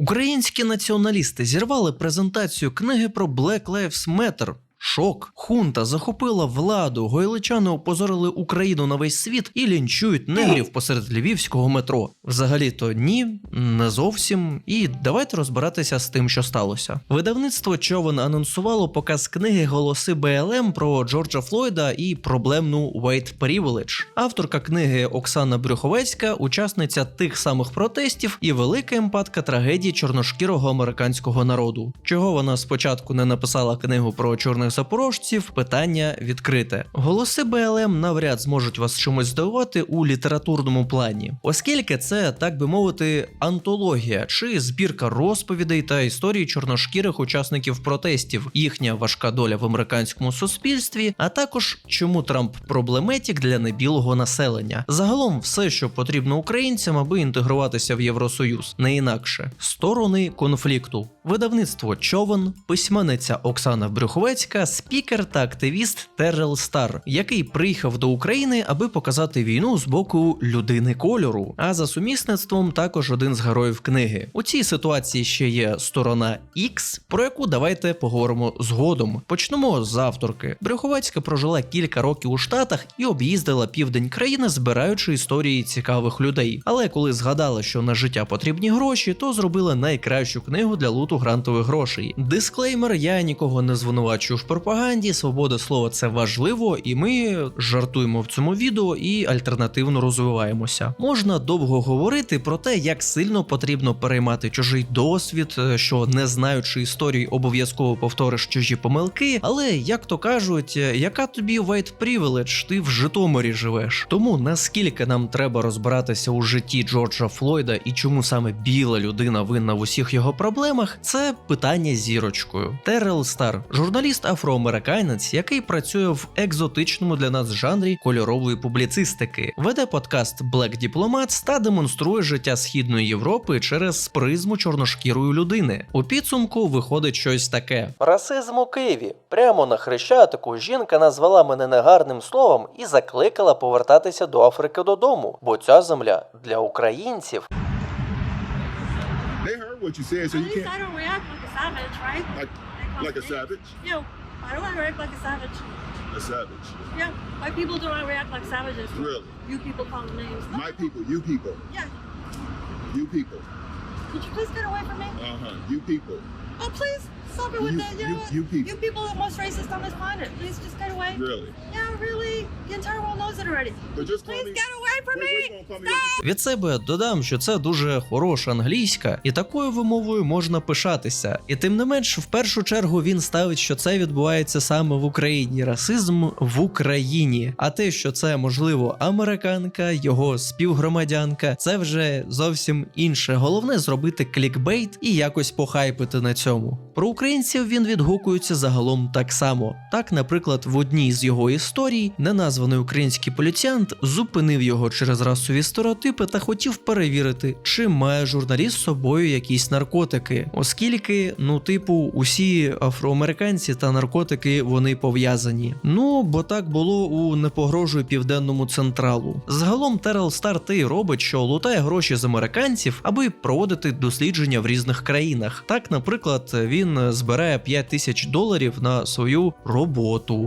Українські націоналісти зірвали презентацію книги про Black Lives Matter. Шок. Хунта захопила владу, гойличани опозорили Україну на весь світ і лінчують негрів посеред львівського метро. Взагалі-то ні, не зовсім. І давайте розбиратися з тим, що сталося. Видавництво Човен анонсувало показ книги Голоси БЛМ про Джорджа Флойда і проблемну White Privilege. Авторка книги Оксана Брюховецька, учасниця тих самих протестів і велика емпатка трагедії чорношкірого американського народу. Чого вона спочатку не написала книгу про чорних запорожців? Питання відкрите. Голоси БЛМ навряд зможуть вас чимось здивувати у літературному плані, оскільки це, так би мовити, антологія чи збірка розповідей та історій чорношкірих учасників протестів, їхня важка доля в американському суспільстві, а також чому Трамп проблеметік для небілого населення. Загалом, все, що потрібно українцям, аби інтегруватися в Євросоюз, не інакше сторони конфлікту. Видавництво Човен, письменниця Оксана Брюховецька, спікер та активіст Террел Стар, який приїхав до України, аби показати війну з боку людини кольору. А за сумісництвом також один з героїв книги. У цій ситуації ще є сторона X, про яку давайте поговоримо згодом. Почнемо з авторки. Брюховецька прожила кілька років у Штатах і об'їздила південь країни, збираючи історії цікавих людей. Але коли згадала, що на життя потрібні гроші, то зробила найкращу книгу для луту грантових грошей. Дисклеймер: я нікого не звинувачую в пропаганді. Свобода слова це важливо, і ми жартуємо в цьому відео і альтернативно розвиваємося. Можна довго говорити про те, як сильно потрібно переймати чужий досвід, е, що не знаючи історії, обов'язково повториш чужі помилки. Але як то кажуть, е, яка тобі white privilege, ти в Житомирі живеш. Тому наскільки нам треба розбиратися у житті Джорджа Флойда і чому саме біла людина винна в усіх його проблемах, це питання зірочкою. Террел Стар, журналіст афроамериканець, який працює в екзотичному для нас жанрі кольорової публіцистики, веде подкаст Black Diplomats та демонструє життя східної Європи через призму чорношкірої людини. У підсумку виходить щось таке: расизм у Києві. Прямо на хрещатику жінка назвала мене негарним словом і закликала повертатися до Африки додому, бо ця земля для українців. What you said, so At you least can't I don't react like a savage, right? like like a savage. Yeah, I don't want to react like a savage. A savage. Yeah, white people do not want to react like savages. Really. You people call them names. No, My people, you people, Yeah, you people. could you please get away from me? Uh huh. You people. Oh, please stop it with You- that. You, you- know you people. You people are the most racist on this planet. Please just get away. Really. Yeah, really. The entire world knows it already. But just call Please me. get away from me. Stop. Від себе додам, що це дуже хороша англійська, і такою вимовою можна пишатися. І тим не менш, в першу чергу він ставить, що це відбувається саме в Україні. Расизм в Україні. А те, що це можливо американка, його співгромадянка, це вже зовсім інше. Головне зробити клікбейт і якось похайпити на цьому. Про українців він відгукується загалом так само. Так, наприклад, в одній з його історій неназваний український поліціянт зупинив його через расові стереотипи та хотів перевірити, чи має журналіст з собою якісь наркотики, оскільки, ну, типу, усі афроамериканці та наркотики вони пов'язані. Ну, бо так було у не погрожує південному централу. Загалом Терел Стар те робить, що лутає гроші з американців, аби проводити дослідження в різних країнах. Так, наприклад, він збирає 5 тисяч доларів на свою роботу.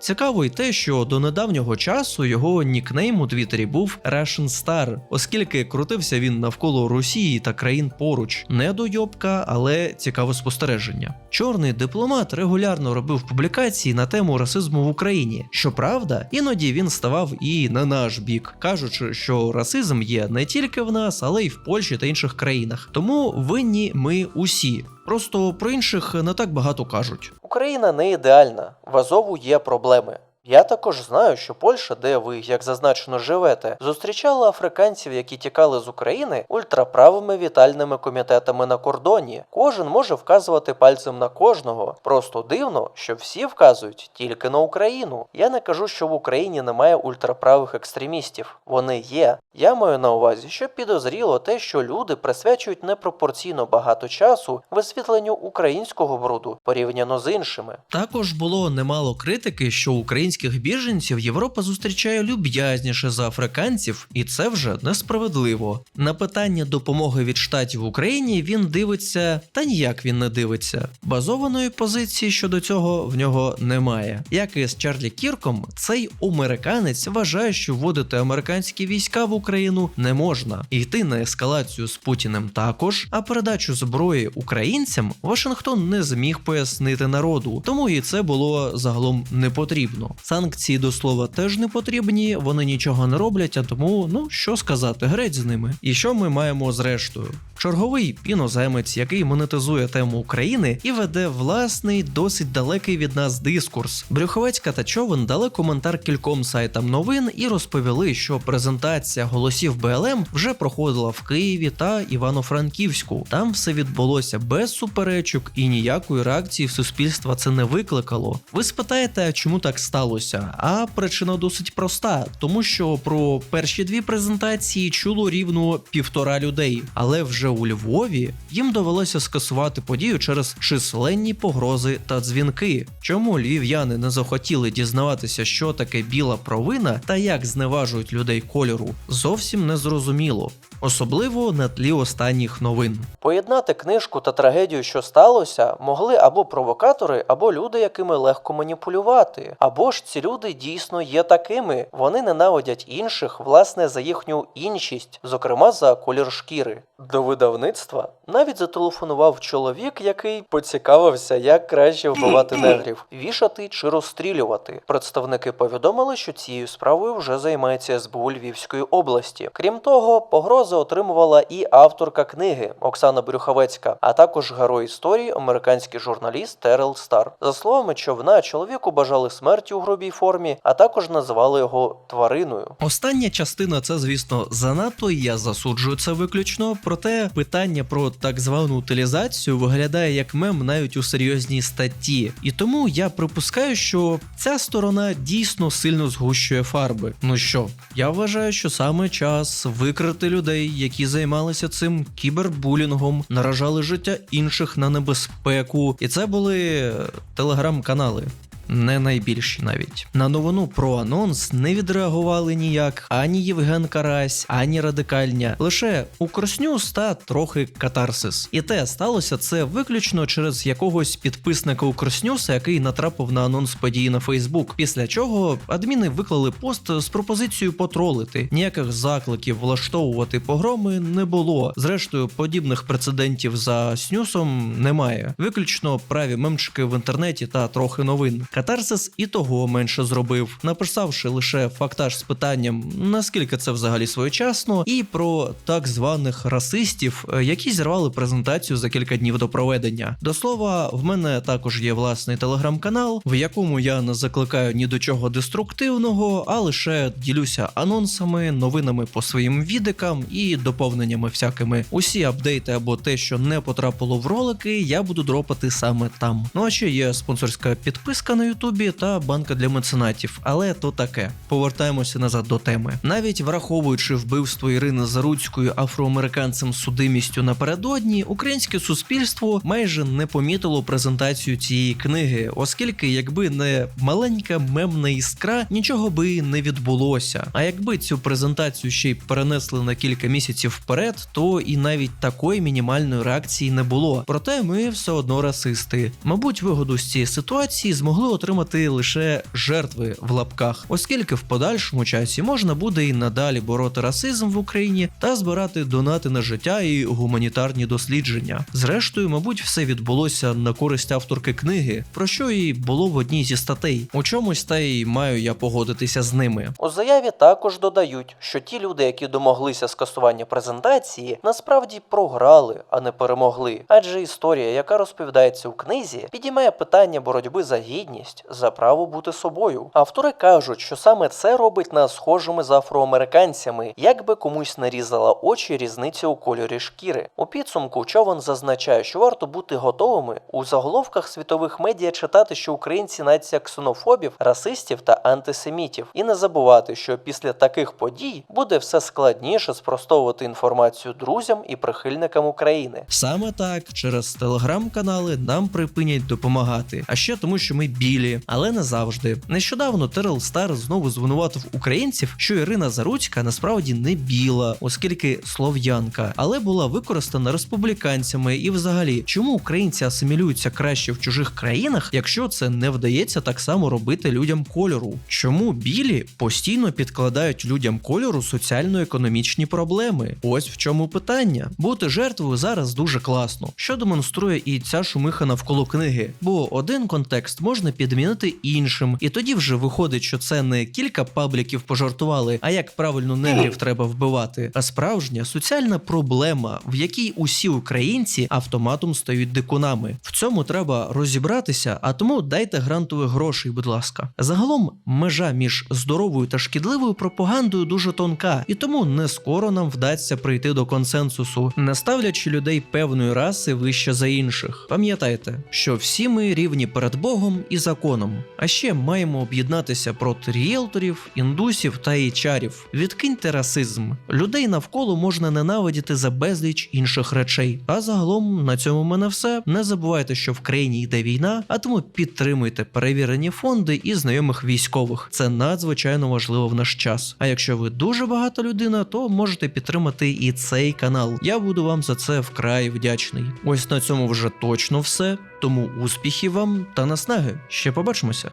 Цікаво й те, що до недавнього часу його нікнейм у Твіттері був Russian Star, оскільки крутився він навколо Росії та країн поруч. Не дойобка, але цікаве спостереження. Чорний дипломат регулярно робив публікації на тему расизму в Україні. Щоправда, іноді він ставав і на наш бік, кажучи, що расизм є не тільки в нас, але й в Польщі та інших країнах. Тому винні ми усі. Просто про інших не так багато кажуть. Україна не ідеальна, в Азову є проблеми. Я також знаю, що Польща, де ви, як зазначено, живете, зустрічала африканців, які тікали з України ультраправими вітальними комітетами на кордоні. Кожен може вказувати пальцем на кожного. Просто дивно, що всі вказують тільки на Україну. Я не кажу, що в Україні немає ультраправих екстремістів. Вони є. Я маю на увазі, що підозріло те, що люди присвячують непропорційно багато часу висвітленню українського бруду порівняно з іншими. Також було немало критики, що українські українських біженців Європа зустрічає люб'язніше за африканців, і це вже несправедливо. На питання допомоги від штатів Україні він дивиться, та ніяк він не дивиться. Базованої позиції щодо цього в нього немає. Як і з Чарлі Кірком, цей американець вважає, що вводити американські війська в Україну не можна, йти на ескалацію з Путіним також. А передачу зброї українцям Вашингтон не зміг пояснити народу, тому і це було загалом не потрібно. Санкції до слова теж не потрібні, вони нічого не роблять, а тому ну що сказати, греть з ними. І що ми маємо зрештою? Черговий іноземець, який монетизує тему України і веде власний, досить далекий від нас дискурс. Брюховецька та човен дали коментар кільком сайтам новин і розповіли, що презентація голосів БЛМ вже проходила в Києві та Івано-Франківську. Там все відбулося без суперечок і ніякої реакції в суспільства це не викликало. Ви спитаєте, чому так сталося? А причина досить проста, тому що про перші дві презентації чуло рівно півтора людей, але вже у Львові їм довелося скасувати подію через численні погрози та дзвінки. Чому львів'яни не захотіли дізнаватися, що таке біла провина та як зневажують людей кольору, зовсім не зрозуміло. Особливо на тлі останніх новин. Поєднати книжку та трагедію, що сталося, могли або провокатори, або люди, якими легко маніпулювати. Або ж ці люди дійсно є такими. Вони ненавидять інших, власне, за їхню іншість, зокрема за колір шкіри. До видавництва навіть зателефонував чоловік, який поцікавився, як краще вбивати негрів, вішати чи розстрілювати. Представники повідомили, що цією справою вже займається СБУ Львівської області. Крім того, погрози отримувала і авторка книги Оксана Брюховецька, а також герой історії, американський журналіст Терел Стар. За словами човна, чоловіку бажали смерті у грубій формі, а також називали його твариною. Остання частина це, звісно, занадто, і я засуджую це виключно. Проте питання про так звану утилізацію виглядає як мем навіть у серйозній статті. І тому я припускаю, що ця сторона дійсно сильно згущує фарби. Ну що, я вважаю, що саме час викрити людей, які займалися цим кібербулінгом, наражали життя інших на небезпеку. І це були е, телеграм-канали. Не найбільші навіть на новину про анонс не відреагували ніяк ані Євген Карась, ані радикальня. Лише Укрснюс та трохи катарсис. І те сталося це виключно через якогось підписника Укрснюса, який натрапив на анонс події на Фейсбук. Після чого адміни виклали пост з пропозицією потролити. Ніяких закликів влаштовувати погроми не було. Зрештою, подібних прецедентів за снюсом немає. Виключно праві мемчики в інтернеті та трохи новин. Катарсис і того менше зробив, написавши лише фактаж з питанням, наскільки це взагалі своєчасно, і про так званих расистів, е, які зірвали презентацію за кілька днів до проведення. До слова, в мене також є власний телеграм-канал, в якому я не закликаю ні до чого деструктивного, а лише ділюся анонсами, новинами по своїм відикам і доповненнями всякими. Усі апдейти або те, що не потрапило в ролики, я буду дропати саме там. Ну а ще є спонсорська підписка на Ютубі та банка для меценатів, але то таке. Повертаємося назад до теми. Навіть враховуючи вбивство Ірини Заруцької афроамериканцем судимістю напередодні, українське суспільство майже не помітило презентацію цієї книги, оскільки, якби не маленька мемна іскра, нічого би не відбулося. А якби цю презентацію ще й перенесли на кілька місяців вперед, то і навіть такої мінімальної реакції не було. Проте ми все одно расисти. Мабуть, вигоду з цієї ситуації змогли отримати лише жертви в лапках, оскільки в подальшому часі можна буде і надалі бороти расизм в Україні та збирати донати на життя і гуманітарні дослідження. Зрештою, мабуть, все відбулося на користь авторки книги, про що і було в одній зі статей. У чомусь та й маю я погодитися з ними. У заяві також додають, що ті люди, які домоглися скасування презентації, насправді програли, а не перемогли. Адже історія, яка розповідається у книзі, підіймає питання боротьби за гідність, за право бути собою. Автори кажуть, що саме це робить нас схожими з афроамериканцями, як би комусь не різала очі різниця у кольорі шкіри. У підсумку човен зазначає, що варто бути готовими у заголовках світових медіа читати, що українці нація ксенофобів, расистів та антисемітів, і не забувати, що після таких подій буде все складніше спростовувати інформацію друзям і прихильникам України. Саме так через телеграм-канали нам припинять допомагати. А ще тому, що ми більше білі, але не завжди. Нещодавно Терел Стар знову звинуватив українців, що Ірина Заруцька насправді не біла, оскільки слов'янка, але була використана республіканцями. І взагалі, чому українці асимілюються краще в чужих країнах, якщо це не вдається так само робити людям кольору? Чому білі постійно підкладають людям кольору соціально-економічні проблеми? Ось в чому питання. Бути жертвою зараз дуже класно, що демонструє і ця шумиха навколо книги. Бо один контекст можна підмінити іншим, і тоді вже виходить, що це не кілька пабліків пожартували, а як правильно негрів треба вбивати, а справжня соціальна проблема, в якій усі українці автоматом стають дикунами. В цьому треба розібратися, а тому дайте грантових грошей, будь ласка. Загалом межа між здоровою та шкідливою пропагандою дуже тонка, і тому не скоро нам вдасться прийти до консенсусу, не ставлячи людей певної раси вище за інших. Пам'ятайте, що всі ми рівні перед Богом і законом. А ще маємо об'єднатися проти ріелторів, індусів та ічарів. Відкиньте расизм. Людей навколо можна ненавидіти за безліч інших речей. А загалом на цьому в мене все. Не забувайте, що в країні йде війна, а тому підтримуйте перевірені фонди і знайомих військових. Це надзвичайно важливо в наш час. А якщо ви дуже багата людина, то можете підтримати і цей канал. Я буду вам за це вкрай вдячний. Ось на цьому вже точно все. Тому успіхів вам та наснаги. Ще побачимося.